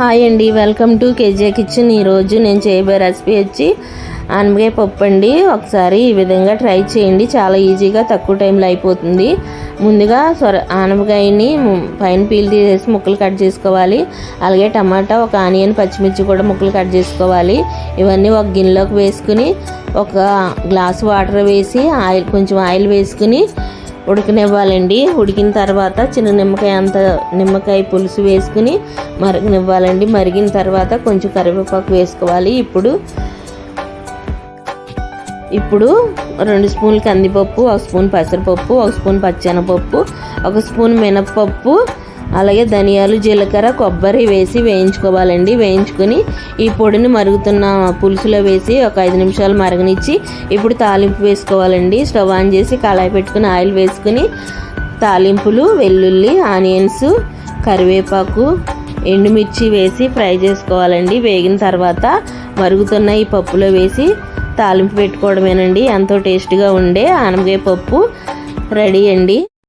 Hi అండి welcome to KG kitchen. ఈరోజు నేను చేయబోయే రెసిపీ వచ్చి ఆనపకాయ పప్పు అండి. ఒకసారి ఈ విధంగా ట్రై చేయండి. చాలా ఈజీగా తక్కువ టైంలో అయిపోతుంది. ముందుగా సొర ఆనపకాయని పైన పీల్ తీసేసి ముక్కలు కట్ చేసుకోవాలి. అలాగే టమాటా ఒక ఆనియన్ పచ్చిమిర్చి కూడా ముక్కలు కట్ చేసుకోవాలి. ఇవన్నీ ఒక గిన్నెలోకి వేసుకుని ఒక గ్లాస్ వాటర్ వేసి ఆయిల్ కొంచెం ఆయిల్ వేసుకుని ఉడకనివ్వాలండి. ఉడికిన తర్వాత చిన్న నిమ్మకాయ అంత నిమ్మకాయ పులుసు వేసుకుని మరగనివ్వాలండి. మరిగిన తర్వాత కొంచెం కరివేపాకు వేసుకోవాలి. ఇప్పుడు ఇప్పుడు రెండు స్పూన్లు కందిపప్పు ఒక స్పూన్ పెసరపప్పు ఒక స్పూన్ పచ్చెనపప్పు ఒక స్పూన్ మినప్పప్పు అలాగే ధనియాలు జీలకర్ర కొబ్బరి వేసి వేయించుకోవాలండి. వేయించుకొని ఈ పొడిని మరుగుతున్న పులుసులో వేసి ఒక ఐదు నిమిషాలు మరగనిచ్చి ఇప్పుడు తాలింపు వేసుకోవాలండి. స్టవ్ ఆన్ చేసి కళాయి పెట్టుకుని ఆయిల్ వేసుకుని తాలింపులు వెల్లుల్లి ఆనియన్స్ కరివేపాకు ఎండుమిర్చి వేసి ఫ్రై చేసుకోవాలండి. వేగిన తర్వాత మరుగుతున్న ఈ పప్పులో వేసి తాలింపు పెట్టుకోవడమేనండి. ఎంతో టేస్ట్గా ఉండే ఆనపకాయ పప్పు రెడీ అండి.